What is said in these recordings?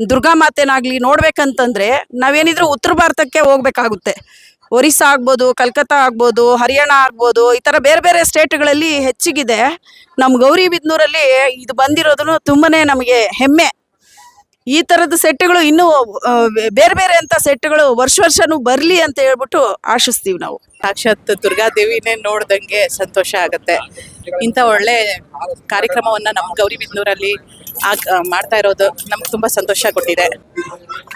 ದುರ್ಗಾ ಮಾತೆನಾಗ್ಲಿ ನೋಡ್ಬೇಕಂತಂದ್ರೆ ನಾವೇನಿದ್ರು ಉತ್ತರ ಭಾರತಕ್ಕೆ ಹೋಗ್ಬೇಕಾಗುತ್ತೆ. ಒರಿಸ್ಸಾ ಆಗ್ಬೋದು, ಕಲ್ಕತ್ತಾ ಆಗ್ಬೋದು, ಹರಿಯಾಣ ಆಗ್ಬೋದು, ಈ ತರ ಬೇರೆ ಬೇರೆ ಸ್ಟೇಟ್ಗಳಲ್ಲಿ ಹೆಚ್ಚಿಗಿದೆ. ನಮ್ಮ ಗೌರಿಬಿದನೂರಲ್ಲಿ ಇದು ಬಂದಿರೋದನ್ನು ತುಂಬಾನೇ ನಮಗೆ ಹೆಮ್ಮೆ. ಈ ತರದ ಸೆಟ್ಗಳು ಇನ್ನೂ ಬೇರೆ ಬೇರೆ ಅಂತ ಸೆಟ್ಗಳು ವರ್ಷ ವರ್ಷನೂ ಬರಲಿ ಅಂತ ಹೇಳ್ಬಿಟ್ಟು ಆಶಿಸ್ತೀವಿ ನಾವು. ಸಾಕ್ಷಾತ್ ದುರ್ಗಾದೇವಿನೇ ನೋಡ್ದಂಗೆ ಸಂತೋಷ ಆಗುತ್ತೆ. ಇಂಥ ಒಳ್ಳೆ ಕಾರ್ಯಕ್ರಮವನ್ನ ನಮ್ಮ ಗೌರಿಬಿದ್ನೂರಲ್ಲಿ ಮಾಡ್ತಾ ಇರೋದು ನಮ್ಗೆ ತುಂಬಾ ಸಂತೋಷ ಕೊಟ್ಟಿದೆ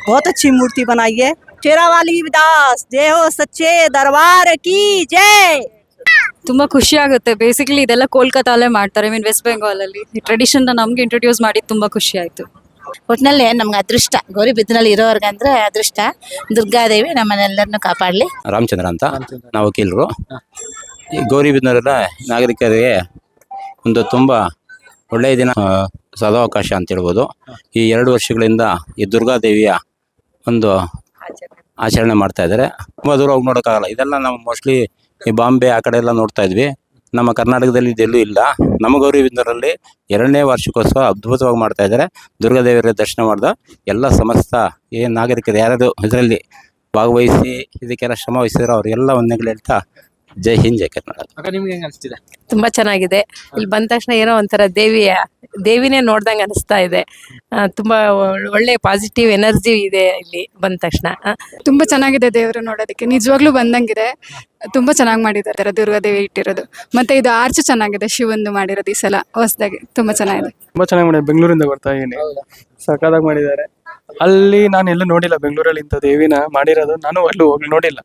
बहुत अच्छी मूर्ति बनाई है शेरा वाली दास जय हो सच्चे दरबार की जय ತುಂಬಾ ಖುಷಿ ಆಗುತ್ತೆ ಬೇಸಿಕಲಿ ಇದೆಲ್ಲ ಕೋಲ್ಕತ್ತಾಲೇ ಮಾಡ್ತಾರೆ ಮೀನ್ ವೆಸ್ಟ್ ಬೆಂಗಾಲ್ ಅಲ್ಲಿ ಟ್ರೆಡಿಷನ್ ನಮ್ಗೆ ಇಂಟ್ರೊಡ್ಯೂಸ್ ಮಾಡಿ ತುಂಬಾ ಖುಷಿ ಆಯ್ತು ಒಟ್ಟಿನಲ್ಲಿ ನಮ್ಗೆ ಅದೃಷ್ಟ ಗೌರಿಬಿದ್ನಲ್ಲಿ ಇರೋರ್ಗಂದ್ರೆ ಅದೃಷ್ಟ ದುರ್ಗಾದೇವಿ ನಮ್ಮನ್ನೆಲ್ಲರನ್ನು ಕಾಪಾಡಲಿ ರಾಮಚಂದ್ರ ಅಂತ ನಾವು ವಕೀಲರು ಈ ಗೌರಿಬಿದನೂರಿನ ನಾಗರಿಕರಿಗೆ ಒಂದು ತುಂಬ ಒಳ್ಳೆಯ ದಿನ ಆ, ಸದಾವಕಾಶ ಅಂತ ಹೇಳ್ಬೋದು. ಈ ಎರಡು ವರ್ಷಗಳಿಂದ ಈ ದುರ್ಗಾದೇವಿಯ ಒಂದು ಆಚರಣೆ ಮಾಡ್ತಾ ಇದ್ದಾರೆ. ತುಂಬ ದೂರ ಹೋಗಿ ನೋಡೋಕ್ಕಾಗಲ್ಲ. ಇದೆಲ್ಲ ನಾವು ಮೋಸ್ಟ್ಲಿ ಈ ಬಾಂಬೆ ಆ ಕಡೆ ಎಲ್ಲ ನೋಡ್ತಾ ಇದ್ವಿ. ನಮ್ಮ ಕರ್ನಾಟಕದಲ್ಲಿ ಇದೆಲ್ಲೂ ಇಲ್ಲ. ನಮ್ಮ ಗೌರಿವಿಂದರಲ್ಲಿ ಎರಡನೇ ವಾರ್ಷಿಕೋತ್ಸವ ಅದ್ಭುತವಾಗಿ ಮಾಡ್ತಾ ಇದ್ದಾರೆ. ದುರ್ಗಾದೇವಿಯ ದರ್ಶನ ಮಾಡಿದ ಎಲ್ಲ ಸಮಸ್ತ ಏನು ನಾಗರಿಕರು ಯಾರ್ಯಾರು ಇದರಲ್ಲಿ ಭಾಗವಹಿಸಿ, ಇದಕ್ಕೆಲ್ಲ ಶ್ರಮ ವಹಿಸಿದ್ರು ಅವರಿಗೆಲ್ಲ ಒಂದೇಗಳು ಹೇಳ್ತಾ ಜೈ ಹಿಂದ್ ಜೈ ಕರ್ನಾಟಕ. ಅಕ್ಕ ನಿಮ್ಗೆ ಹೆಂಗ್ ಅನ್ಸ್ತಿದೆ? ತುಂಬಾ ಚೆನ್ನಾಗಿದೆ. ಇಲ್ಲಿ ಬಂದ ತಕ್ಷಣ ಏನೋ ಒಂಥರ ದೇವಿಯ ದೇವಿನೇ ನೋಡ್ದಂಗೆ ಅನಿಸ್ತಾ ಇದೆ. ಆ, ತುಂಬಾ ಒಳ್- ಒಳ್ಳೆ ಪಾಸಿಟಿವ್ ಎನರ್ಜಿ ಇದೆ ಇಲ್ಲಿ ಬಂದ ತಕ್ಷಣ. ಆ, ತುಂಬಾ ಚೆನ್ನಾಗಿದೆ ದೇವರು ನೋಡೋದಕ್ಕೆ. ನಿಜವಾಗ್ಲೂ ಬಂದಂಗಿದೆ. ತುಂಬಾ ಚೆನ್ನಾಗಿ ಮಾಡಿದ್ದಾರೆ ದುರ್ಗಾದೇವಿ ಇಟ್ಟಿರೋದು. ಮತ್ತೆ ಇದು ಆರ್ಚ್ ಚೆನ್ನಾಗಿದೆ ಶಿವಂದು ಮಾಡಿರೋದು ಈ ಸಲ. ಹೊಸದಾಗಿ ತುಂಬಾ ಚೆನ್ನಾಗಿದೆ. ತುಂಬಾ ಚೆನ್ನಾಗಿ ಮಾಡಿದೆ ಬೆಂಗಳೂರಿಂದ ಬರ್ತಾ ಇದೀನಿ ಸಖತ್ತಾಗಿ ಮಾಡಿದ್ದಾರೆ. ಅಲ್ಲಿ ನಾನು ಎಲ್ಲೂ ನೋಡಿಲ್ಲ ಬೆಂಗಳೂರಲ್ಲಿ ಇಂಥ ದೇವಿನ ಮಾಡಿರೋದು. ನಾನು ಅಲ್ಲೂ ಹೋಗಿ ನೋಡಿಲ್ಲ.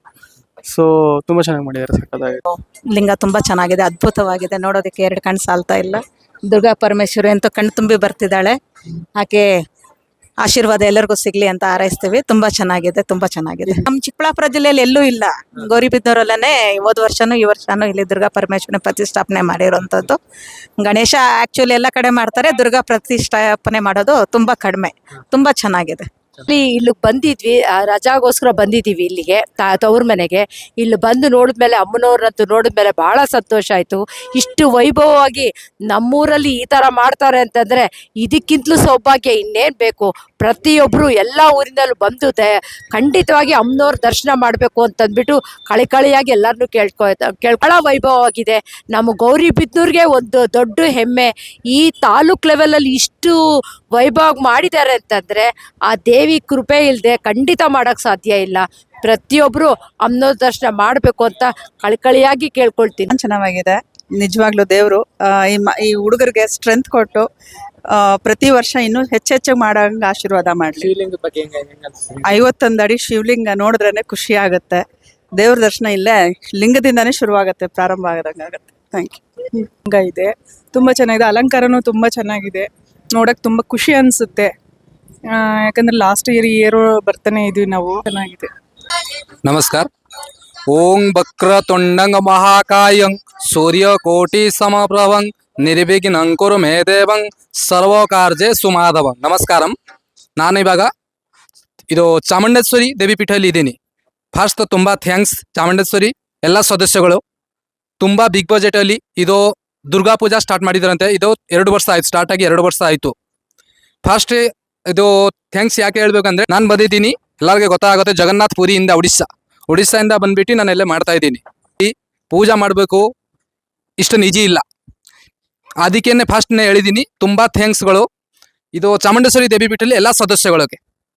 ಸೊ ತುಂಬಾ ಚೆನ್ನಾಗಿ ಮಾಡಿದ್ದಾರೆ ಸಕ್ಕದಾಗಿ ಲಿಂಗ ತುಂಬಾ ಚೆನ್ನಾಗಿದೆ, ಅದ್ಭುತವಾಗಿದೆ. ನೋಡೋದಕ್ಕೆ ಎರಡು ಕಣ್ಣು ಸಾಲ್ತಾ ಇಲ್ಲ. ದುರ್ಗಾ ಪರಮೇಶ್ವರಿ ಅಂತೂ ಕಣ್ಣು ತುಂಬಿ ಬರ್ತಿದ್ದಾಳೆ. ಆಕೆ ಆಶೀರ್ವಾದ ಎಲ್ಲರಿಗೂ ಸಿಗ್ಲಿ ಅಂತ ಹಾರೈಸ್ತೀವಿ. ತುಂಬಾ ಚೆನ್ನಾಗಿದೆ ತುಂಬಾ ಚೆನ್ನಾಗಿದೆ. ನಮ್ಮ ಚಿಕ್ಕಬಳ್ಳಾಪುರ ಜಿಲ್ಲೆಯಲ್ಲಿ ಎಲ್ಲೂ ಇಲ್ಲ. ಗೌರಿಬಿದ್ದವರಲ್ಲೇ ಹೋದ ವರ್ಷನೂ, ಈ ವರ್ಷನೂ ಇಲ್ಲಿ ದುರ್ಗಾ ಪರಮೇಶ್ವರನ ಪ್ರತಿಷ್ಠಾಪನೆ ಮಾಡಿರೋಂಥದ್ದು. ಗಣೇಶ ಆಕ್ಚುಲಿ ಎಲ್ಲ ಕಡೆ ಮಾಡ್ತಾರೆ. ದುರ್ಗಾ ಪ್ರತಿಷ್ಠಾಪನೆ ಮಾಡೋದು ತುಂಬಾ ಕಡಿಮೆ. ತುಂಬಾ ಚೆನ್ನಾಗಿದೆ. ಇಲ್ಲಿ ಇಲ್ಲಿ ಬಂದಿದ್ವಿ ರಜಾಗೋಸ್ಕರ ಬಂದಿದೀವಿ ಇಲ್ಲಿಗೆ ತವ್ರ ಮನೆಗೆ. ಇಲ್ಲಿ ಬಂದು ನೋಡಿದ್ಮೇಲೆ ಅಮ್ಮನವ್ರನ್ನಂತೂ ನೋಡಿದ್ಮೇಲೆ ಬಹಳ ಸಂತೋಷ ಆಯ್ತು. ಇಷ್ಟು ವೈಭವವಾಗಿ ನಮ್ಮೂರಲ್ಲಿ ಈ ತರ ಮಾಡ್ತಾರೆ ಅಂತಂದ್ರೆ ಇದಕ್ಕಿಂತಲೂ ಸೌಭಾಗ್ಯ ಇನ್ನೇನ್ ಬೇಕು? ಪ್ರತಿಯೊಬ್ರು ಎಲ್ಲ ಊರಿನಲ್ಲೂ ಬಂದು ಖಂಡಿತವಾಗಿ ಅಮ್ಮನವ್ರ ದರ್ಶನ ಮಾಡಬೇಕು ಅಂತಂದ್ಬಿಟ್ಟು ಕಳಿಕಳಿಯಾಗಿ ಎಲ್ಲರನ್ನೂ ಕೇಳ್ಕೊ ಕೇಳ್ಕೊಳ ವೈಭವವಾಗಿದೆ. ನಮ್ಮ ಗೌರಿಬಿದ್ನೂರಿಗೆ ಒಂದು ದೊಡ್ಡ ಹೆಮ್ಮೆ. ಈ ತಾಲೂಕ್ ಲೆವೆಲಲ್ಲಿ ಇಷ್ಟು ವೈಭವ ಮಾಡಿದ್ದಾರೆ ಅಂತಂದ್ರೆ ಆ ದೇವಿ ಕೃಪೆ ಇಲ್ಲದೆ ಖಂಡಿತ ಮಾಡಕ್ ಸಾಧ್ಯ ಇಲ್ಲ. ಪ್ರತಿಯೊಬ್ರು ಅಮ್ಮನವ್ರ ದರ್ಶನ ಮಾಡಬೇಕು ಅಂತ ಕಳ್ಕಳಿಯಾಗಿ ಕೇಳ್ಕೊಳ್ತೀನಿ. ಚೆನ್ನಾಗಿದೆ. ನಿಜವಾಗ್ಲೂ ದೇವರು ಈ ಹುಡುಗರಿಗೆ ಸ್ಟ್ರೆಂತ್ ಕೊಟ್ಟು ಪ್ರತಿ ವರ್ಷ ಇನ್ನು ಹೆಚ್ಚೆಚ್ಚು ಮಾಡಂಗ ಆಶೀರ್ವಾದ ಮಾಡಿ ಶಿವಲಿಂಗದ ಬಗ್ಗೆ ಹೆಂಗ್- ಅಡಿ ಶಿವಲಿಂಗ ನೋಡಿದ್ರೇನೆ ಖುಷಿ ಆಗುತ್ತೆ. ದೇವ್ರ ದರ್ಶನ ಇಲ್ಲೇ ಲಿಂಗದಿಂದಾನೇ ಶುರುವಾಗುತ್ತೆ ಪ್ರಾರಂಭ ಆಗದಂಗೆ ಆಗುತ್ತೆ. ಥ್ಯಾಂಕ್ ಯು ಲಿಂಗ ಇದೆ. ತುಂಬ ಚೆನ್ನಾಗಿದೆ. ಅಲಂಕಾರನೂ ತುಂಬಾ ಚೆನ್ನಾಗಿದೆ. ನೋಡಕ್ಕೆ ತುಂಬಾ ಖುಷಿ ಅನಿಸುತ್ತೆ. ಯಾಕಂದ್ರೆ ಲಾಸ್ಟ್ ಇಯರ್ ಇಯರ್ ಬರ್ತಾನೆ ಇದೀವಿ ನಾವು. ಚೆನ್ನಾಗಿದೆ. ನಮಸ್ಕಾರ. ಓಂ ಬಕ್ರ ತೊಂಡಂಗ ಮಹಾಕಾಯಂ ಸೂರ್ಯ ಕೋಟಿ ಸಮಪ್ರಭಂ ಮೇ ಅಂಕುರು ಸರ್ವಕಾರ್ಯೆ ಸರ್ವೋಕಾರ್ಜೆ ನಮಸ್ಕಾರಂ. ನಾನು ಇವಾಗ ಇದು ಚಾಮುಂಡೇಶ್ವರಿ ದೇವಿ ಪೀಠದಲ್ಲಿ ಇದ್ದೀನಿ. ಫಸ್ಟ್ ತುಂಬ ಥ್ಯಾಂಕ್ಸ್ ಚಾಮುಂಡೇಶ್ವರಿ, ಎಲ್ಲ ಸದಸ್ಯಗಳು. ತುಂಬ ಬಿಗ್ ಬಜೆಟಲ್ಲಿ ಇದು ದುರ್ಗಾ ಪೂಜಾ ಸ್ಟಾರ್ಟ್ ಮಾಡಿದ್ರಂತೆ. ಇದು ಎರಡು ವರ್ಷ ಆಯ್ತು ಸ್ಟಾರ್ಟ್ ಆಗಿ ಎರಡು ವರ್ಷ ಆಯಿತು. ಫಸ್ಟ್ ಇದು ಥ್ಯಾಂಕ್ಸ್ ಯಾಕೆ ಹೇಳ್ಬೇಕಂದ್ರೆ, ನಾನು ಬಂದಿದ್ದೀನಿ. ಎಲ್ಲರಿಗೆ ಗೊತ್ತಾಗುತ್ತೆ, ಜಗನ್ನಾಥ್ ಪುರಿಯಿಂದ ಒಡಿಸ್ಸಾ ಒಡಿಸ್ಸಾಯಿಂದ ಬಂದ್ಬಿಟ್ಟು ನಾನು ಎಲ್ಲೇ ಮಾಡ್ತಾ ಇದ್ದೀನಿ. ಪೂಜಾ ಮಾಡಬೇಕು, ಇಷ್ಟು ನಿಜಿ ಇಲ್ಲ. ಅದಕ್ಕೇನೆ ಫಸ್ಟ್ನೇ ಹೇಳಿದ್ದೀನಿ ತುಂಬ ಥ್ಯಾಂಕ್ಸ್ಗಳು ಇದು ಚಾಮುಂಡೇಶ್ವರಿ ದೇವಿ ಪೀಠಲ್ಲಿ ಎಲ್ಲ ಸದಸ್ಯಗಳಿಗೆ